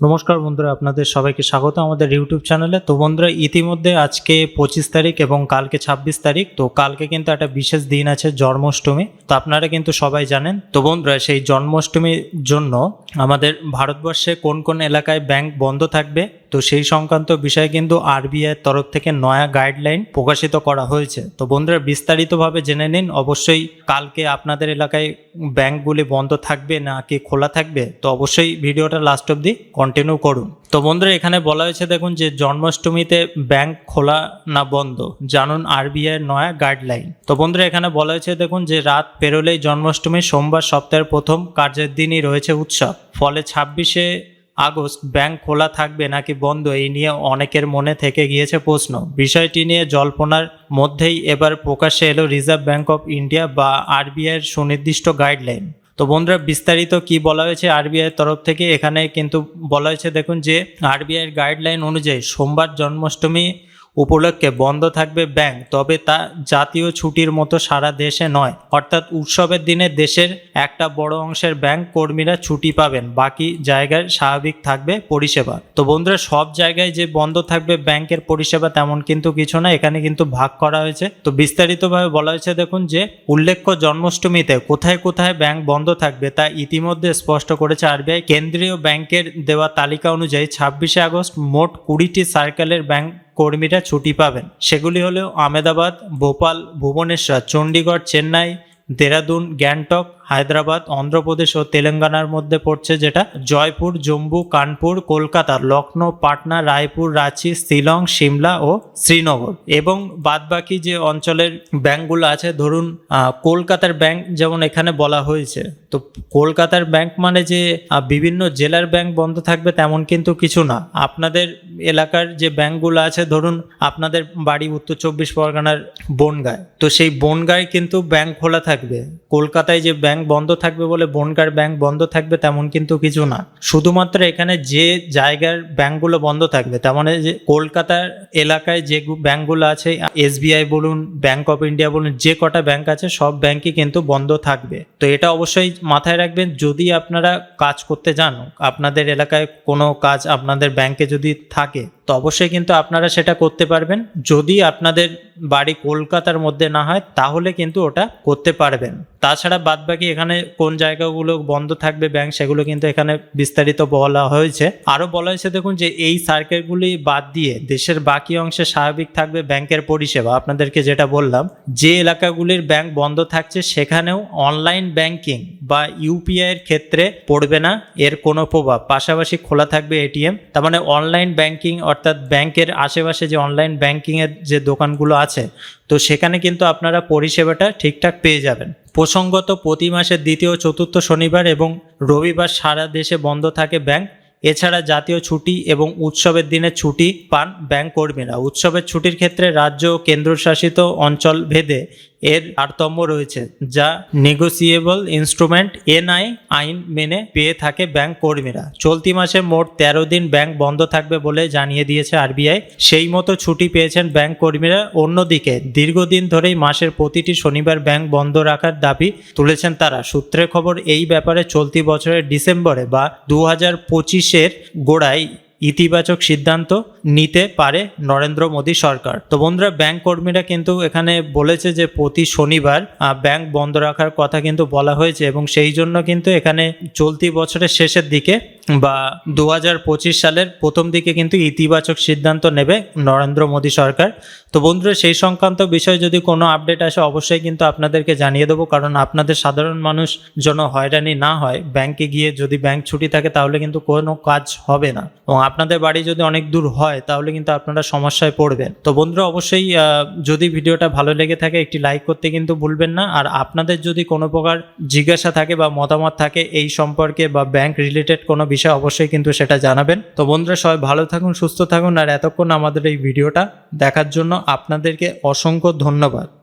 নমস্কার বন্ধুরা, আপনাদের সবাইকে স্বাগত আমাদের ইউটিউব চ্যানেলে। তো বন্ধুরা, ইতিমধ্যে আজকে পঁচিশ তারিখ এবং কালকে ছাব্বিশ তারিখ, তো কালকে কিন্তু একটা বিশেষ দিন আছে জন্মাষ্টমী, তো আপনারা কিন্তু সবাই জানেন। তো বন্ধুরা, সেই জন্মাষ্টমীর জন্য আমাদের ভারতবর্ষে কোন কোন এলাকায় ব্যাংক বন্ধ থাকবে তো সেই সংক্রান্ত বিষয়ে কিন্তু আরবিআই তরফ থেকে নয়া গাইডলাইন প্রকাশিত করা হয়েছে। তো বন্ধুরা, বিস্তারিতভাবে জেনে নিন। অবশ্যই কালকে আপনাদের এলাকায় ব্যাংকগুলি বন্ধ থাকবে না কি খোলা থাকবে, তো অবশ্যই ভিডিওটা লাস্ট অবধি কন্টিনিউ করুন। তো বন্ধুরা, এখানে বলা হয়েছে, দেখুন যে জন্মাষ্টমীতে ব্যাংক খোলা না বন্ধ, জানুন আরবিআই নয়া গাইডলাইন। তো বন্ধুরা, এখানে বলা হয়েছে, দেখুন যে রাত পেরোলেই জন্মাষ্টমী, সোমবার সপ্তাহের প্রথম কার্যের দিনই রয়েছে উৎসব। ফলে ছাব্বিশে আগস্ট, ব্যাংক খোলা থাকবে নাকি বন্ধ, এই নিয়ে অনেকের মনে থেকে গিয়েছে প্রশ্ন। বিষয়টি নিয়ে জল্পনার মধ্যেই এবার প্রকাশ্যে এলো রিজার্ভ ব্যাংক অফ ইন্ডিয়া বা আরবিআইয়ের সুনির্দিষ্ট গাইডলাইন তো বন্ধুরা, বিস্তারিত কি বলা হয়েছে আরবিআইয়ের তরফ থেকে? এখানে কিন্তু বলা হয়েছে, দেখুন যে আরবিআইয়ের গাইডলাইন অনুযায়ী সোমবার জন্মাষ্টমী উপলক্ষে বন্ধ থাকবে ব্যাংক, তবে তা জাতীয় ছুটির মতো সারা দেশে নয়। অর্থাৎ উৎসবের দিনে দেশের একটা বড় অংশের ব্যাংক কর্মীরা ছুটি পাবেন, বাকি জায়গায় স্বাভাবিক থাকবে পরিষেবা। তো বন্ধুরা, সব জায়গায় যে বন্ধ থাকবে ব্যাংকের পরিষেবা তেমন কিন্তু কিছু না, এখানে কিন্তু ভাগ করা হয়েছে। তো বিস্তারিতভাবে বলা হয়েছে, দেখুন যে উল্লেখ্য জন্মাষ্টমীতে কোথায় কোথায় ব্যাংক বন্ধ থাকবে তা ইতিমধ্যে স্পষ্ট করেছে আরবিআই। কেন্দ্রীয় ব্যাংকের দেওয়া তালিকা অনুযায়ী ছাব্বিশে আগস্ট মোট কুড়িটি সার্কেলের ব্যাংক কর্মীরা ছুটি পাবেন। সেগুলি হলো আমেদাবাদ ভোপাল ভুবনেশ্বর চণ্ডীগড় চেন্নাই দেরাদুন গ্যাংটক হায়দ্রাবাদ, অন্ধ্রপ্রদেশ ও তেলেঙ্গানার মধ্যে পড়ছে যেটা। জয়পুর, জম্মু, কানপুর, কলকাতা লখনৌ পাটনা, রায়পুর, রাঁচি, শিলং, সিমলা ও শ্রীনগর। এবং বাদবাকি যে অঞ্চলের ব্যাংকগুলো আছে, ধরুন কলকাতার ব্যাংক যেমন এখানে বলা হয়েছে। তো কলকাতার ব্যাংক মানে যে বিভিন্ন জেলার ব্যাংক বন্ধ থাকবে তেমন কিন্তু কিছু না। আপনাদের এলাকার যে ব্যাংকগুলো আছে, ধরুন, আপনাদের বাড়ি উত্তর চব্বিশ পরগনার বনগায়। তো সেই বনগায় কিন্তু ব্যাংক খোলা থাকবে। কলকাতায় যে ব্যাংক বন্ধ থাকবে বলে বনগার ব্যাংক বন্ধ থাকবে তেমন কিন্তু কিছু না। শুধুমাত্র এখানে যে জায়গার ব্যাংকগুলো বন্ধ থাকবে তেমন মানে যে কলকাতার এলাকায় যে ব্যাংকগুলো আছে, এসবিআই বলুন, ব্যাংক অফ ইন্ডিয়া বলুন, যে কটা ব্যাংক আছে, সব ব্যাংকই কিন্তু বন্ধ থাকবে। তো এটা অবশ্যই মাথায় রাখবেন, যদি আপনারা কাজ করতে যান, আপনাদের এলাকায় কোনো কাজ আপনাদের ব্যাংকে যদি থাকে তো অবশ্যই কিন্তু আপনারা সেটা করতে পারবেন। যদি আপনাদের বাড়ি কলকাতার মধ্যে না হয়, তাহলে কিন্তু ওটা করতে পারবেন। তাছাড়া বাদবাকি এখানে কোন জায়গাগুলো বন্ধ থাকবে ব্যাংক সেগুলো কিন্তু এখানে বিস্তারিত বলা হয়েছে। আরও বলা হয়েছে, দেখুন যে এই সার্কেলগুলি বাদ দিয়ে দেশের বাকি অংশে স্বাভাবিক থাকবে ব্যাংকের পরিষেবা। আপনাদেরকে যেটা বললাম, যে এলাকাগুলির ব্যাংক বন্ধ থাকছে, সেখানেও অনলাইন ব্যাংকিং বা ইউপিআই এর ক্ষেত্রে পড়বে না, এর কোনো প্রভাব। পাশাপাশি খোলা থাকবে এটিএম তার মানে অনলাইন ব্যাংকিং অর্থাৎ ব্যাংকের আশেপাশে যে অনলাইন ব্যাংকিংয়ের যে দোকানগুলো আছে, তো সেখানে কিন্তু আপনারা পরিষেবাটা ঠিকঠাক পেয়ে যাবেন। প্রসঙ্গত প্রতি মাসের দ্বিতীয়, চতুর্থ শনিবার এবং রবিবার সারা দেশে বন্ধ থাকে ব্যাংক। এছাড়া জাতীয় ছুটি এবং উৎসবের দিনে ছুটি পান ব্যাংক কর্মীরা। উৎসবের ছুটির ক্ষেত্রে রাজ্য ও কেন্দ্রশাসিত অঞ্চল ভেদে এর তারতম্য রয়েছে, যা নেগোসিয়েবল ইনস্ট্রুমেন্ট এনআই আইন মেনে পেয়ে থাকে ব্যাংক কর্মীরা। চলতি মাসে মোট তেরো দিন ব্যাংক বন্ধ থাকবে বলে জানিয়ে দিয়েছে আরবিআই। সেই মতো ছুটি পেয়েছেন ব্যাংক কর্মীরা। অন্যদিকে, দীর্ঘদিন ধরেই মাসের প্রতিটি শনিবার ব্যাংক বন্ধ রাখার দাবি তুলেছেন তারা। সূত্রের খবর, এই ব্যাপারে চলতি বছরের ডিসেম্বরে বা দু হাজার পঁচিশের গোড়ায় ইতিবাচক সিদ্ধান্ত নিতে পারে নরেন্দ্র মোদী সরকার। তো বন্ধুরা, ব্যাংক কর্মীরা কিন্তু এখানে বলেছে যে প্রতি শনিবার ব্যাংক বন্ধ রাখার কথা কিন্তু বলা হয়েছে এবং সেই জন্য কিন্তু এখানে চলতি বছরের শেষের দিকে বা দু হাজার পঁচিশ সালের প্রথম দিকে কিন্তু ইতিবাচক সিদ্ধান্ত নেবে নরেন্দ্র মোদী সরকার। তো বন্ধুরা, সেই সংক্রান্ত বিষয়ে যদি কোনো আপডেট আসে, অবশ্যই কিন্তু আপনাদেরকে জানিয়ে দেবো, কারণ আপনাদের সাধারণ মানুষ যেন হয়রানি না হয়, ব্যাংকে গিয়ে যদি ব্যাংক ছুটি থাকে, তাহলে কিন্তু কোনো কাজ হবে না। এবং আপনাদের বাড়ি যদি অনেক দূর হয়, তাহলে কিন্তু আপনারা সমস্যায় পড়বেন। তো বন্ধুরা, অবশ্যই যদি ভিডিওটা ভালো লেগে থাকে, একটি লাইক করতে কিন্তু ভুলবেন না। আর আপনাদের যদি কোনো প্রকার জিজ্ঞাসা থাকে বা মতামত থাকে, এই সম্পর্কে বা ব্যাংক রিলেটেড কোনো বিষয় অবশ্যই কিন্তু সেটা জানাবেন। তো বন্ধুরা, সবাই ভালো থাকুন, সুস্থ থাকুন, আর এতক্ষণ আমাদের এই ভিডিওটা দেখার জন্য আপনাদেরকে অসংখ্য ধন্যবাদ।